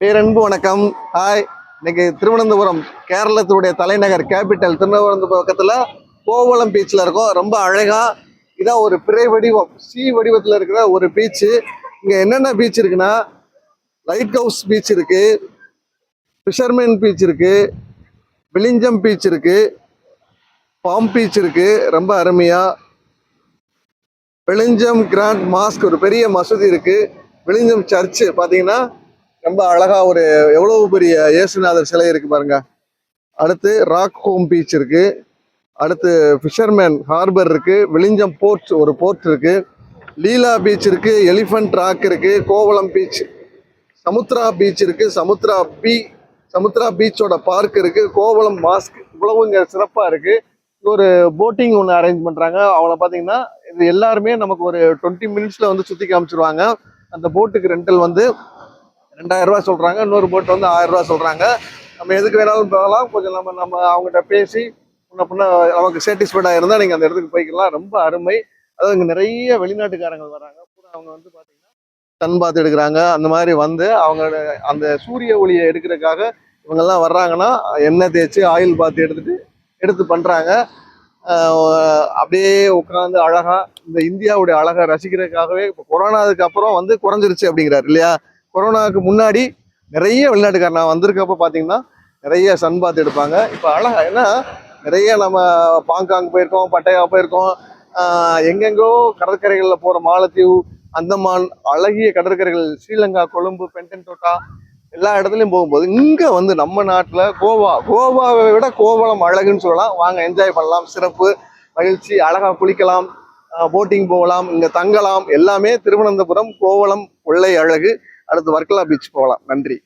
பேரன்பு வணக்கம். ஹாய் இன்னைக்கு திருவனந்தபுரம் கேரளத்துடைய தலைநகர் கேபிட்டல் திருவனந்தபுரம் பக்கத்தில் கோவளம் பீச்சில் இருக்கோம். ரொம்ப அழகா இதான் ஒரு பிறை வடிவம் சி வடிவத்தில் இருக்கிற ஒரு பீச்சு இங்கே என்னென்ன பீச் இருக்குன்னா லைட் ஹவுஸ் பீச் இருக்கு ஃபிஷர்மேன் பீச் இருக்கு விளிஞ்சம் பீச் இருக்கு பாம் பீச் இருக்கு ரொம்ப அருமையா. விளிஞ்சம் கிராண்ட் மாஸ்க் ஒரு பெரிய மசூதி இருக்கு. விளிஞ்சம் சர்ச்சு பார்த்தீங்கன்னா ரொம்ப அழகா ஒரு எவ்வளவு பெரிய இயேசுநாதர் சிலை இருக்கு பாருங்க. அடுத்து ராக் ஹோம் பீச் இருக்கு. அடுத்து ஃபிஷர்மேன் ஹார்பர் இருக்கு. விளிஞ்சம் போர்ட் ஒரு போர்ட் இருக்கு. லீலா பீச் இருக்கு. எலிஃபண்ட் ராக் இருக்கு. கோவளம் பீச் சமுத்ரா பீச் இருக்கு. சமுத்ரா பீ சமுத்ரா பீச்சோட பார்க் இருக்கு. கோவளம் மாஸ்க் இவ்வளவு இங்க சிறப்பா இருக்கு. ஒரு போட்டிங் ஒன்று அரேஞ்ச் பண்றாங்க. அவங்கள பாத்தீங்கன்னா இது எல்லாருமே நமக்கு ஒரு டுவெண்ட்டி மினிட்ஸ்ல வந்து சுத்தி காமிச்சிருவாங்க. அந்த போட்டுக்கு ரெண்டல் வந்து ரெண்டாயிரம் சொல்கிறாங்க இன்னொரு போட் வந்து ஆயிரரூவா சொல்கிறாங்க நம்ம எதுக்கு வேணாலும் போகலாம் கொஞ்சம் நம்ம நம்ம அவங்ககிட்ட பேசி முன்ன பின்ன நமக்கு சாட்டிஸ்ஃபைடாக இருந்தால் நீங்கள் அந்த இடத்துக்கு போய்க்கலாம். ரொம்ப அருமை. அதாவது இங்கே நிறைய வெளிநாட்டுக்காரங்க வராங்க. பூரா அவங்க வந்து பார்த்தீங்கன்னா தன் பார்த்து எடுக்கிறாங்க. அந்த மாதிரி வந்து அவங்களோட அந்த சூரிய ஒளியை எடுக்கிறதுக்காக இவங்கெல்லாம் வர்றாங்கன்னா எண்ணெய் தேய்ச்சி ஆயில் பார்த்து எடுத்துட்டு எடுத்து பண்ணுறாங்க அப்படியே உட்காந்து அழகாக இந்த இந்தியாவுடைய அழகை ரசிக்கிறதுக்காகவே இப்போ கொரோனாவுக்கு அப்புறம் வந்து குறைஞ்சிருச்சு அப்படிங்கிறார் இல்லையா? கொரோனாவுக்கு முன்னாடி நிறைய வெளிநாட்டுக்கார நான் வந்திருக்கப்போ பார்த்தீங்கன்னா நிறைய சன் பாத் எடுப்பாங்க. இப்போ அழகா ஏன்னா நிறைய நம்ம பாங்காங் போயிருக்கோம் பட்டையா போயிருக்கோம். எங்கெங்கோ கடற்கரைகளில் போகிற மாலத்தீவு அந்தமான் அழகிய கடற்கரைகள் ஸ்ரீலங்கா கொழும்பு பென்டன்டோட்டா எல்லா இடத்துலையும் போகும்போது இங்கே வந்து நம்ம நாட்டில் கோவா கோவாவை விட கோவளம் அழகுன்னு சொல்லலாம். வாங்க என்ஜாய் பண்ணலாம். சிறப்பு மகிழ்ச்சி அழகாக குளிக்கலாம் போட்டிங் போகலாம் இங்கே தங்கலாம். எல்லாமே திருவனந்தபுரம் கோவளம் கொள்ளை அழகு. அடுத்து வர்க்கலா பீச் போகலாம். நன்றி.